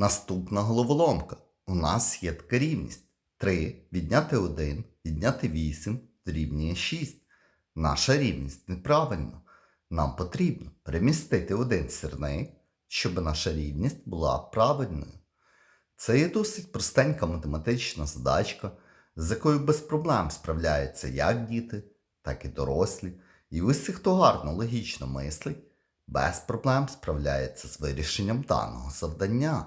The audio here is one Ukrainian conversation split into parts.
Наступна головоломка. У нас є така рівність. 3 відняти 1, відняти 8 дорівнює 6. Наша рівність неправильна. Нам потрібно перемістити один сірник, щоб наша рівність була правильною. Це є досить простенька математична задачка, з якою без проблем справляються як діти, так і дорослі. І усі, хто гарно логічно мислить, без проблем справляється з вирішенням даного завдання.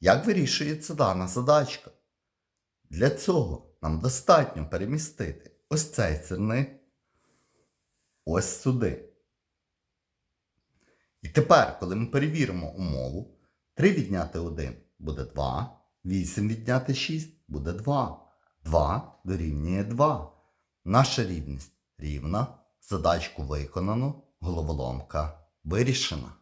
Як вирішується дана задачка? Для цього нам достатньо перемістити ось цей сирник ось сюди. І тепер, коли ми перевіримо умову, 3 відняти 1 буде 2, 8 відняти 6 буде 2. 2 дорівнює 2. Наша рівність рівна. Задачку виконано, головоломка вирішена.